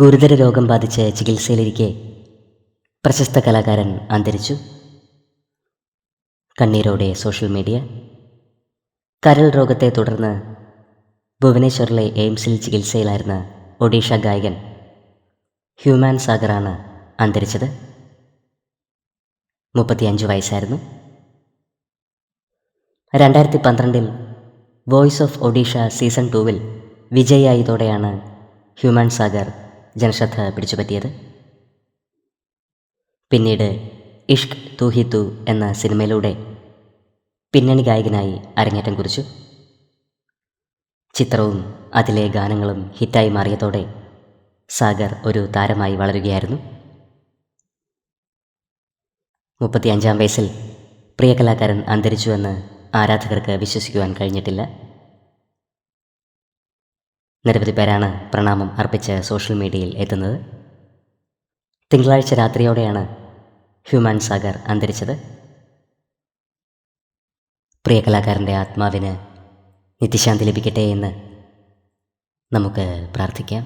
ഗുരുതര രോഗം ബാധിച്ച് ചികിത്സയിലിരിക്കെ പ്രശസ്ത കലാകാരൻ അന്തരിച്ചു. കണ്ണീരോടെ സോഷ്യൽ മീഡിയ. കരൾ രോഗത്തെ തുടർന്ന് ഭുവനേശ്വറിലെ എയിംസിൽ ചികിത്സയിലായിരുന്ന ഒഡീഷ ഗായകൻ ഹ്യൂമാൻ സാഗറാണ് അന്തരിച്ചത്. മുപ്പത്തിയഞ്ച് വയസ്സായിരുന്നു. രണ്ടായിരത്തി പന്ത്രണ്ടിൽ വോയിസ് ഓഫ് ഒഡീഷ സീസൺ ടൂവിൽ വിജയിയായതോടെയാണ് ഹ്യൂമാൻ സാഗർ ജനശ്രദ്ധ പിടിച്ചുപറ്റിയത് പിന്നീട് ഇഷ്ക് തൂഹിത്തു എന്ന സിനിമയിലൂടെ പിന്നണി ഗായകനായി അരങ്ങേറ്റം കുറിച്ചു. ചിത്രവും അതിലെ ഗാനങ്ങളും ഹിറ്റായി മാറിയതോടെ സാഗർ ഒരു താരമായി വളരുകയായിരുന്നു. മുപ്പത്തിയഞ്ചാം വയസ്സിൽ പ്രിയ കലാകാരൻ അന്തരിച്ചുവെന്ന് ആരാധകർക്ക് വിശ്വസിക്കുവാൻ കഴിഞ്ഞിട്ടില്ല. നിരവധി പേരാണ് പ്രണാമം അർപ്പിച്ച് സോഷ്യൽ മീഡിയയിൽ എത്തുന്നത്. തിങ്കളാഴ്ച രാത്രിയോടെയാണ് ഹ്യൂമാൻ സാഗർ അന്തരിച്ചത്. പ്രിയ കലാകാരന്റെ ആത്മാവിന് നിത്യശാന്തി ലഭിക്കട്ടെ എന്ന് നമുക്ക് പ്രാർത്ഥിക്കാം.